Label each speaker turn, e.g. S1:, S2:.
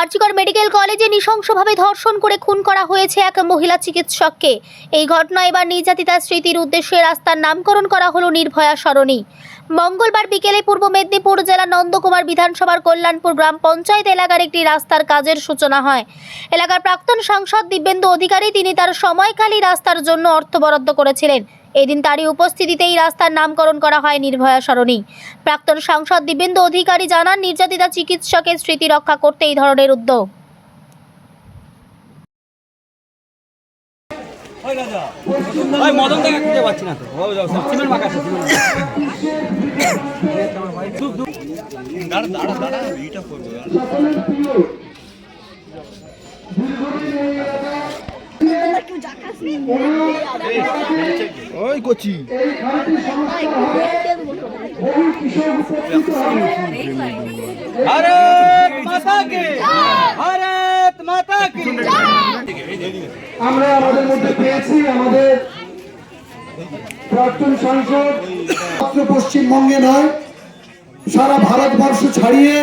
S1: RG Kar medical কলেজে নৃশংসভাবে ধর্ষণ করে খুন করা হয়েছে এক মহিলা চিকিৎসককে। এই ঘটনা এবার নির্যাতিতার স্মৃতির উদ্দেশ্যে রাস্তার নামকরণ করা হলো নির্ভয়া সরণি। মঙ্গলবার বিকেলে পূর্ব মেদিনীপুর জেলা নন্দকুমার বিধানসভার কল্যাণপুর গ্রাম পঞ্চায়েত এলাকার একটি রাস্তার কাজের সূচনা হয় এলাকার প্রাক্তন সাংসদ দিব্যেন্দু অধিকারী তিনি তার সময়কালী রাস্তার জন্য অর্থ বরাদ্দ করেছিলেন এদিন তারই উপস্থিতিতেই রাস্তার নামকরণ করা হয় নির্ভয়া সরণি প্রাক্তন সাংসদ দিব্যেন্দু অধিকারী জানান নির্যাতিতা চিকিৎসকের স্মৃতি রক্ষা করতে এই ধরনের উদ্যোগ
S2: ওই মদন খুঁজে পাচ্ছি না তো ও যাও সিমেন্ট
S3: ওই কচি
S2: মাতা কে
S4: আমরা আমাদের মধ্যে পেয়েছি আমাদের প্রাক্তন সাংসদ পশ্চিমবঙ্গে নয় সারা ভারতবর্ষ ছাড়িয়ে